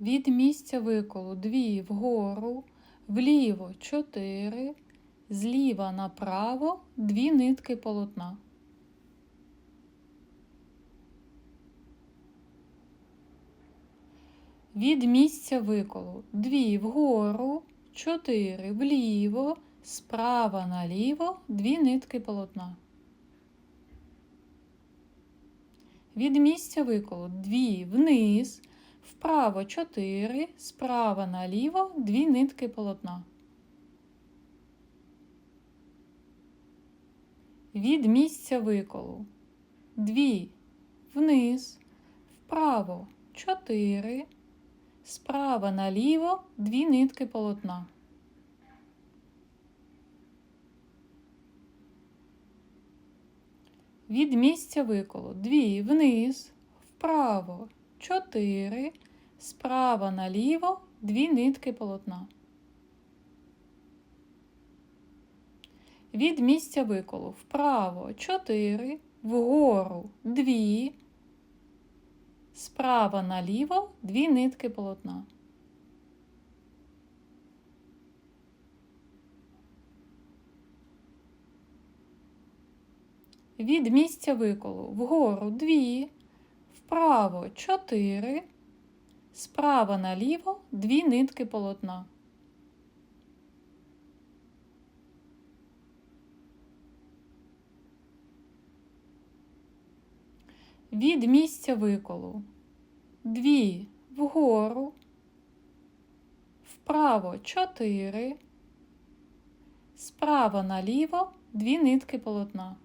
Від місця виколу 2 вгору, вліво 4, зліва направо 2 нитки полотна. Від місця виколу 2 вгору, 4 вліво, справа наліво 2 нитки полотна. Від місця виколу 2 вниз, вправо 4, справа наліво 2 нитки полотна. Від місця виколу 2 вниз, вправо 4, справа наліво 2 нитки полотна. Від місця виколу 2 вниз, вправо 4, справа наліво 2 нитки полотна. Від місця виколу вправо 4, вгору 2, справа наліво 2 нитки полотна. Від місця виколу вгору 2, вправо 4, справа наліво 2 нитки полотна. Від місця виколу 2 вгору, вправо 4, справа наліво 2 нитки полотна.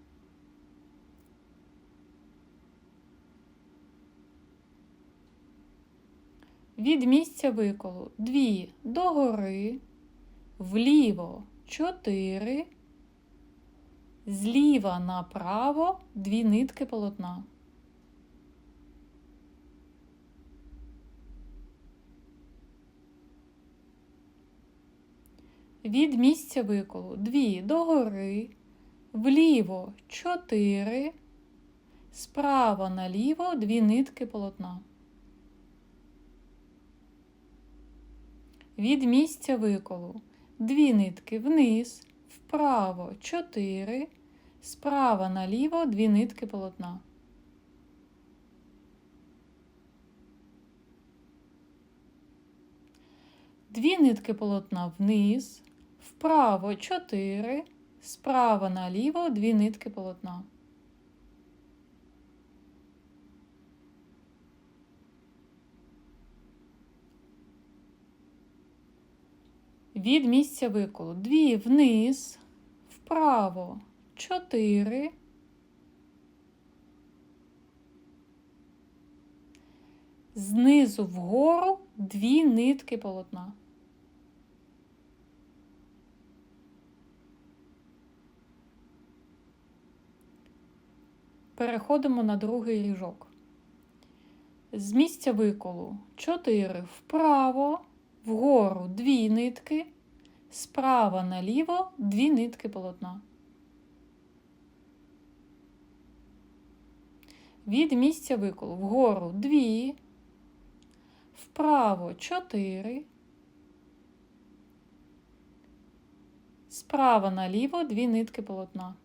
Від місця виколу 2 догори, вліво 4, зліва направо 2 нитки полотна. Від місця виколу 2 догори, вліво 4, справа наліво 2 нитки полотна. Від місця виколу 2 нитки вниз, вправо 4, справа наліво 2 нитки полотна. Дві нитки полотна вниз, вправо 4, справа наліво 2 нитки полотна. Від місця виколу 2 вниз, вправо 4, знизу вгору 2 нитки полотна. Переходимо на другий ріжок. З місця виколу 4 вправо, вгору 2 нитки, справа наліво 2 нитки полотна. Від місця виколу вгору 2, вправо 4, справа наліво 2 нитки полотна.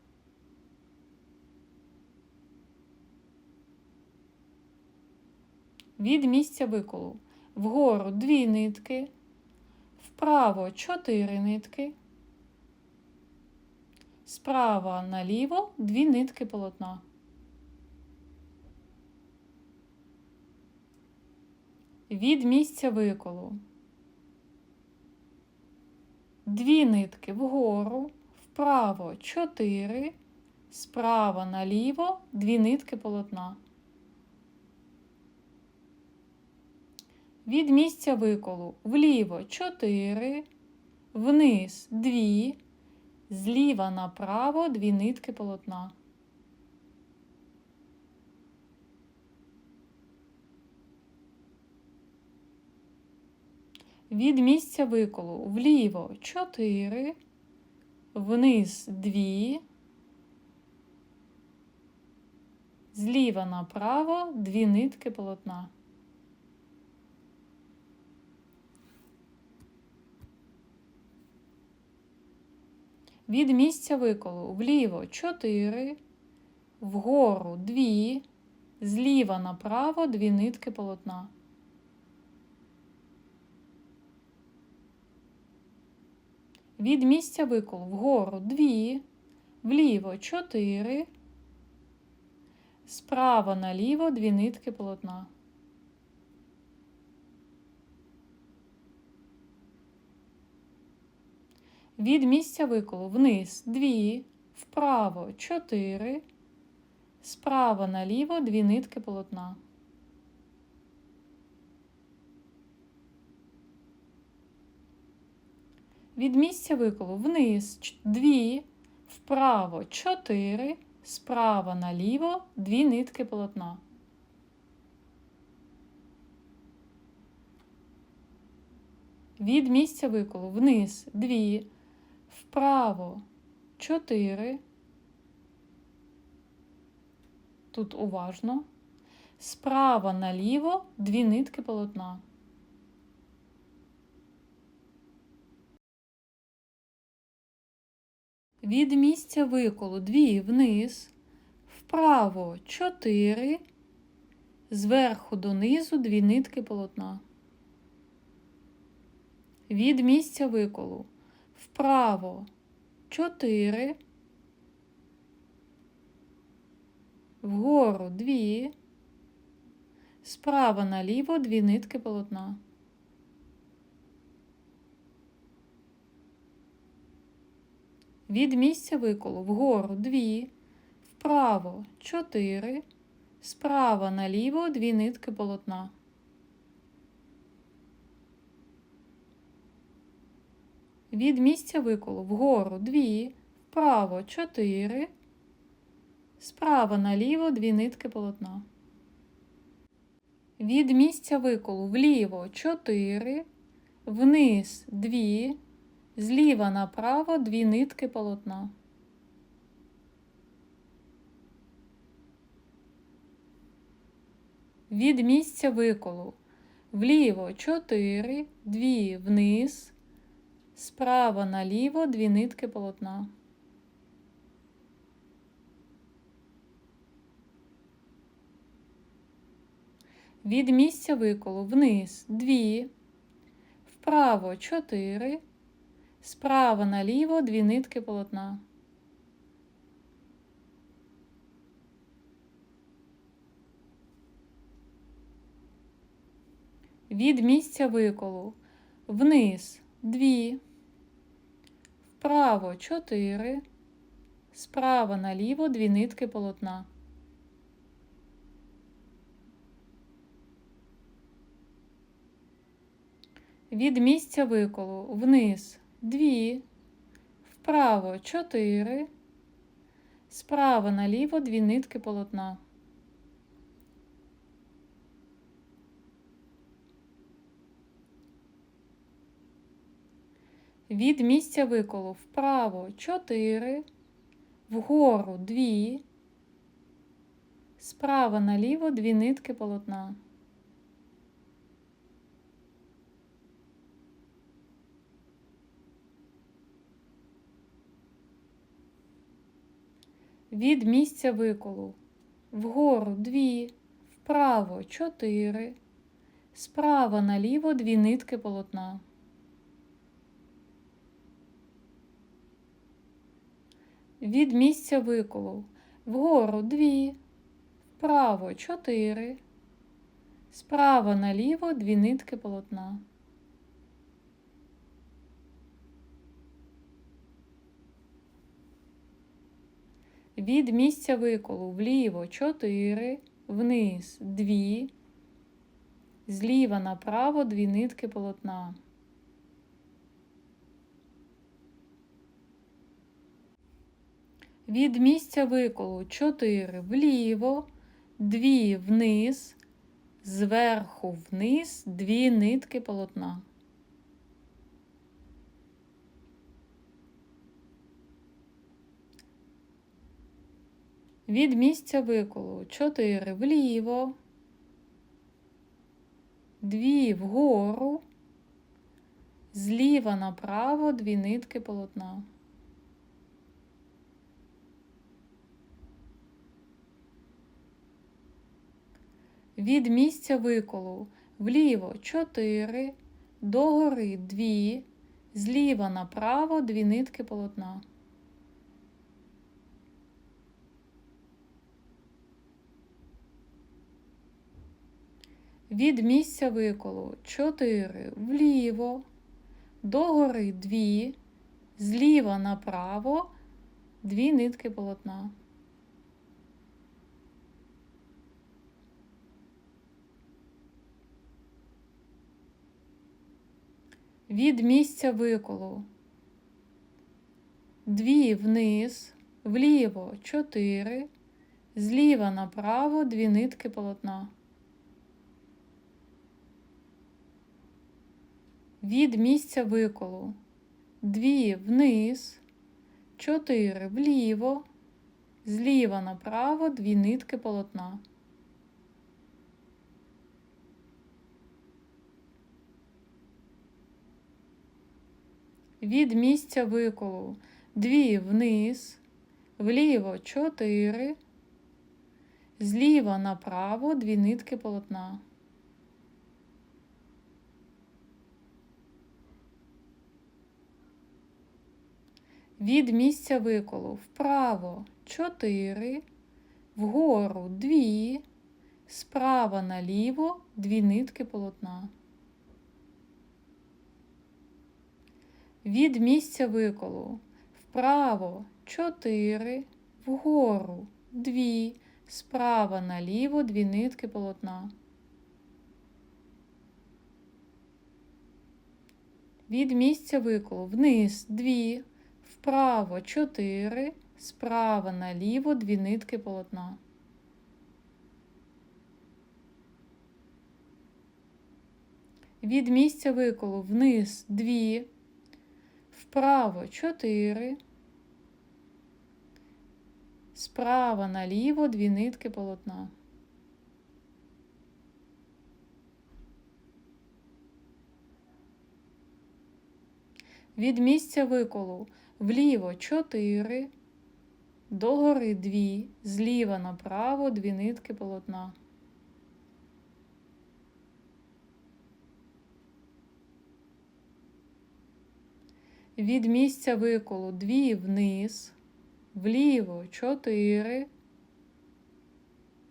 Від місця виколу вгору 2 нитки, вправо 4 нитки, справа наліво 2 нитки полотна. Від місця виколу. Дві нитки вгору, вправо 4, справа наліво 2 нитки полотна. Від місця виколу вліво 4, вниз 2, зліва направо 2 нитки полотна. Від місця виколу вліво 4, вниз 2, зліва направо 2 нитки полотна. Від місця виколу вліво 4, вгору 2, зліва направо 2 нитки полотна. Від місця виколу вгору 2, вліво 4, справа наліво 2 нитки полотна. Від місця виколу вниз 2, вправо 4, справа наліво 2 нитки полотна. Від місця виколу вниз 2, вправо 4, справа наліво 2 нитки полотна. Від місця виколу вниз 2, вправо 4. Тут уважно. Справа наліво 2 нитки полотна. Від місця виколу 2 вниз, вправо 4, зверху донизу 2 нитки полотна. Від місця виколу вправо. 4, вгору 2, справа наліво 2 нитки полотна. Від місця виколу вгору 2, вправо 4, справа наліво 2 нитки полотна. Від місця виколу вгору 2, вправо 4, справа наліво 2 нитки полотна. Від місця виколу вліво 4, вниз 2, зліва направо 2 нитки полотна. Від місця виколу вліво 4, 2 вниз, справа наліво 2 нитки полотна. Від місця виколу вниз 2, вправо 4, справа наліво 2 нитки полотна. Від місця виколу вниз 2, вправо 4, справа наліво 2 нитки полотна. Від місця виколу вниз 2, вправо 4, справа наліво 2 нитки полотна. Від місця виколу. Вправо 4, вгору 2, справа наліво 2 нитки полотна. Від місця виколу. Вгору 2, вправо 4, справа наліво 2 нитки полотна. Від місця виколу вгору 2, вправо 4, справа наліво 2 нитки полотна. Від місця виколу вліво 4, вниз 2, зліва направо 2 нитки полотна. Від місця виколу 4 вліво, 2 вниз, зверху вниз 2 нитки полотна. Від місця виколу 4 вліво, 2 вгору, зліва направо 2 нитки полотна. Від місця виколу вліво 4, догори 2, зліва направо 2 нитки полотна. Від місця виколу 4 вліво, догори 2, зліва направо 2 нитки полотна. Від місця виколу 2 вниз, вліво 4, зліва направо 2 нитки полотна. Від місця виколу 2 вниз, 4 вліво, зліва направо 2 нитки полотна. Від місця виколу 2 вниз, вліво 4, зліва направо 2 нитки полотна. Від місця виколу вправо 4, вгору 2, справа наліво 2 нитки полотна. Від місця виколу вправо 4, вгору 2, справа наліво 2 нитки полотна. Від місця виколу вниз 2, вправо 4, справа наліво 2 нитки полотна. Від місця виколу вниз 2, вправо 4, справа наліво 2 нитки полотна. Від місця виколу вліво 4, догори 2, зліва направо 2 нитки полотна. Від місця виколу 2 вниз, вліво 4,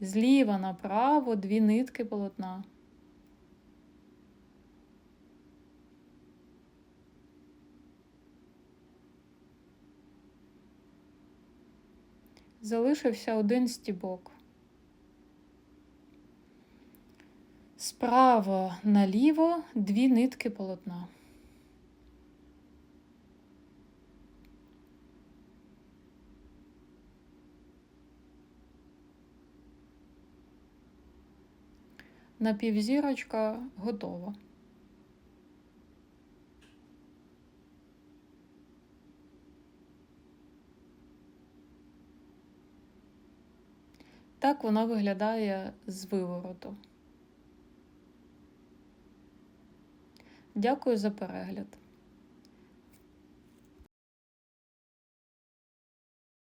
зліва направо 2 нитки полотна. Залишився один стібок. Справа наліво дві нитки полотна. Напівзірочка готова. Так вона виглядає з вивороту. Дякую за перегляд.